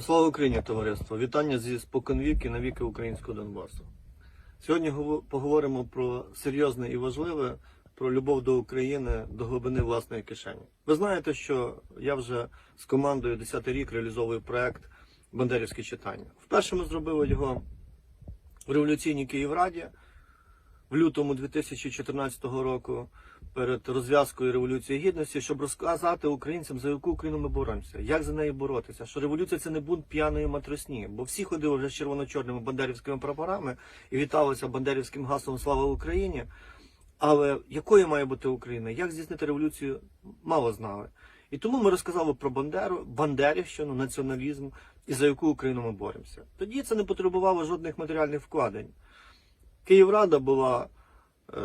Слава Україні, товариство! Вітання зі споконвіки на віки українського Донбасу. Сьогодні гово- поговоримо про серйозне і важливе, про любов до України, до глибини власної кишені. Ви знаєте, що я вже з командою 10 рік реалізовую проект Бандерівські читання. Вперше ми зробили його в революційній Київраді в лютому 2014 року перед розв'язкою Революції Гідності, щоб розказати українцям, за яку Україну ми боремося, як за неї боротися. Що революція це не бунт п'яної матросні, бо всі ходили вже з червоно-чорними бандерівськими прапорами і віталися бандерівським гаслом Слава Україні. Але якою має бути Україна? Як здійснити революцію? Мало знали. І тому ми розказали про Бандеру, Бандерівщину, націоналізм і за яку Україну ми боремося. Тоді це не потребувало жодних матеріальних вкладень. Київрада була, е,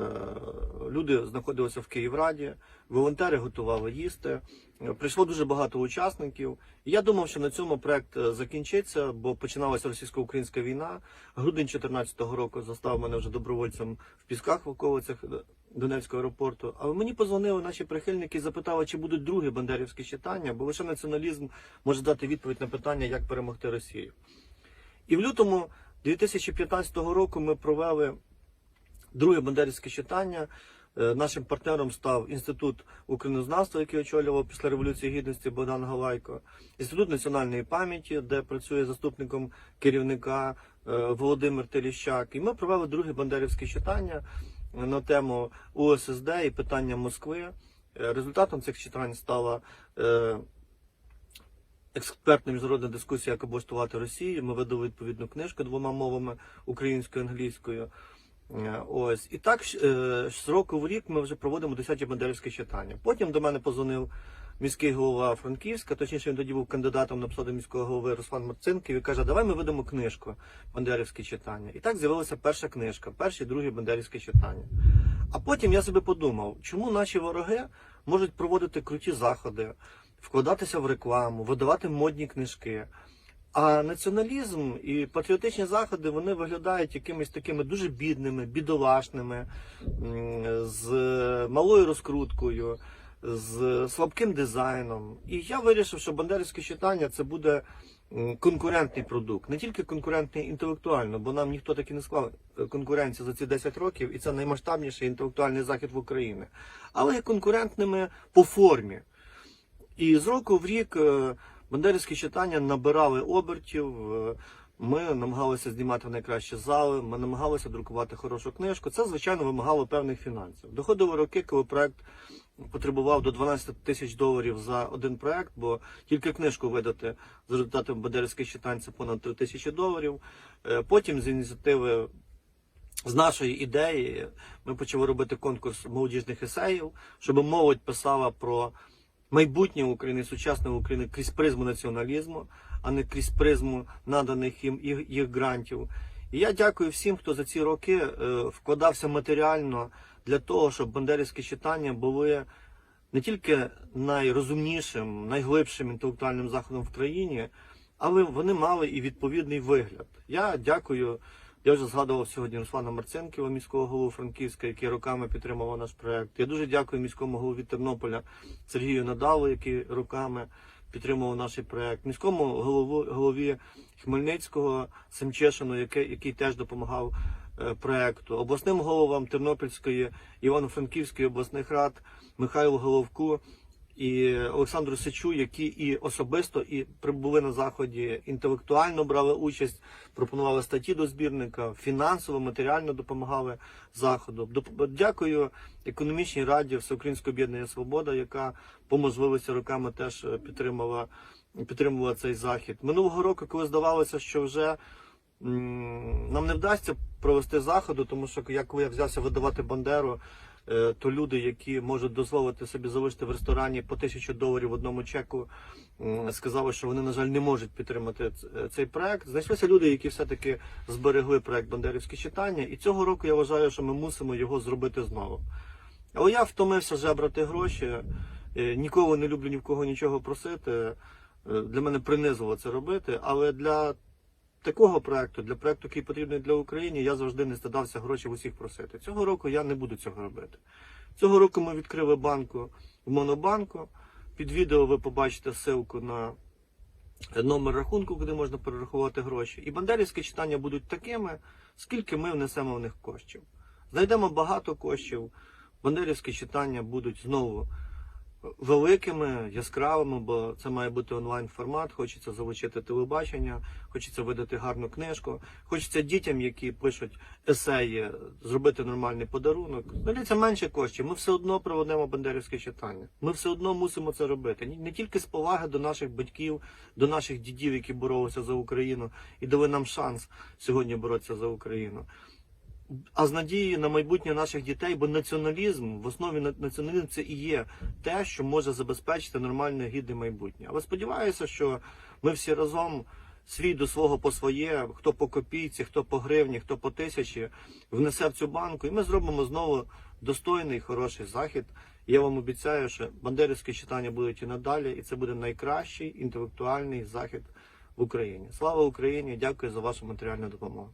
люди знаходилися в Київраді, волонтери готували їсти. Прийшло дуже багато учасників. Я думав, що на цьому проект е, закінчиться, бо починалася російсько-українська війна. Грудень 2014 року застав мене вже добровольцем в пісках в околицях Донецького аеропорту. Але мені позвонили наші прихильники і запитали, чи будуть другі бандерівські читання, бо лише націоналізм може дати відповідь на питання, як перемогти Росію. І в лютому 2015 року ми провели друге бандерівське читання. Е, Нашим партнером став Інститут українознавства, який очолював після Революції Гідності Богдан Галайко, Інститут національної пам'яті, де працює заступником керівника е, Володимир Теліщак. І ми провели друге бандерівське читання на тему УССД і питання Москви. Е, Результатом цих читань стала е, експертна міжнародна дискусія, як облаштувати Росію. Ми видали відповідну книжку двома мовами українською і англійською. Е, Ось і так е, з року в рік ми вже проводимо 10 бандерівські читання. Потім до мене позвонив міський голова Франківська, точніше він тоді був кандидатом на посаду міського голови Руслан Марцинків і каже, давай ми видамо книжку Бандерівські читання. І так з'явилася перша книжка, перші і другі бандерівські читання. А потім я собі подумав, чому наші вороги можуть проводити круті заходи, вкладатися в рекламу, видавати модні книжки. А націоналізм і патріотичні заходи вони виглядають якимись такими дуже бідними, бідолашними, з малою розкруткою, з слабким дизайном. І я вирішив, що бандерівське читання це буде конкурентний продукт, не тільки конкурентний інтелектуально, бо нам ніхто таки не склав е, конкуренцію за ці 10 років, і це наймасштабніший інтелектуальний захід в Україні, але і конкурентними по формі. І з року в рік е, бандерівські читання набирали обертів. е, Ми намагалися знімати найкращі зали, ми намагалися друкувати хорошу книжку. Це, звичайно, вимагало певних фінансів. Доходили роки, коли проект потребував до 12 тисяч доларів за один проект, бо тільки книжку видати за результатами бандерівських читань це понад 3 тисячі доларів. Е, Потім з ініціативи з нашої ідеї ми почали робити конкурс молодіжних есеїв, щоб молодь писала про майбутнє України, сучасне України крізь призму націоналізму, а не крізь призму наданих їм їх, їх грантів. І я дякую всім, хто за ці роки е, вкладався матеріально для того, щоб бандерівські читання були не тільки найрозумнішим, найглибшим інтелектуальним заходом в країні, але вони мали і відповідний вигляд. Я дякую. Я вже згадував сьогодні Руслана Марценківа, міського голову Франківська, який роками підтримував наш проект. Я дуже дякую міському голові Тернополя Сергію Надалу, який роками підтримував наш проект, міському голову, голові Хмельницького Семчешину, який, який теж допомагав е, проекту, обласним головам Тернопільської, Івано-Франківської обласних рад Михайлу Головку і Олександру Сичу, які і особисто і прибули на заході, інтелектуально брали участь, пропонували статті до збірника, фінансово, матеріально допомагали заходу. Дякую економічній раді Всеукраїнського об'єднання Свобода, яка по можливості роками теж підтримала, підтримувала цей захід. Минулого року, коли здавалося, що вже нам не вдасться провести заходу, тому що я коли я взявся видавати Бандеру, то люди, які можуть дозволити собі залишити в ресторані по тисячу доларів в одному чеку, сказали, що вони, на жаль, не можуть підтримати е, цей проект. Знайшлися люди, які все-таки зберегли проект Бандерівські читання, і цього року я вважаю, що ми мусимо його зробити знову. Але я втомився жебрати гроші. е, Ніколи не люблю ні в кого нічого просити. Е, Для мене принизило це робити, але для такого проекту, для проекту, який потрібний для України, я завжди не стидався гроші в усіх просити. Цього року я не буду цього робити. Цього року ми відкрили банку в Монобанку. Під відео ви побачите ссылку на номер рахунку, куди можна перерахувати гроші. І бандерівські читання будуть такими, скільки ми внесемо в них коштів. Знайдемо багато коштів. Бандерівські читання будуть знову великими, яскравими, бо це має бути онлайн формат. Хочеться залучити телебачення, хочеться видати гарну книжку. Хочеться дітям, які пишуть есеї, зробити нормальний подарунок. Дається менше коштів. Ми все одно проведемо бандерівське читання. Ми все одно мусимо це робити. Не тільки з поваги до наших батьків, до наших дідів, які боролися за Україну, і дали нам шанс сьогодні боротися за Україну а з надією на майбутнє наших дітей, бо націоналізм в основі на- націоналізм це і є те, що може забезпечити нормальне гідне майбутнє. Але сподіваюся, що ми всі разом. Свій до свого по своє, хто по копійці, хто по гривні, хто по тисячі, внесе в цю банку, і ми зробимо знову достойний, хороший захід. Я вам обіцяю, що бандерівські читання будуть і надалі, і це буде найкращий інтелектуальний захід в Україні. Слава Україні! Дякую за вашу матеріальну допомогу.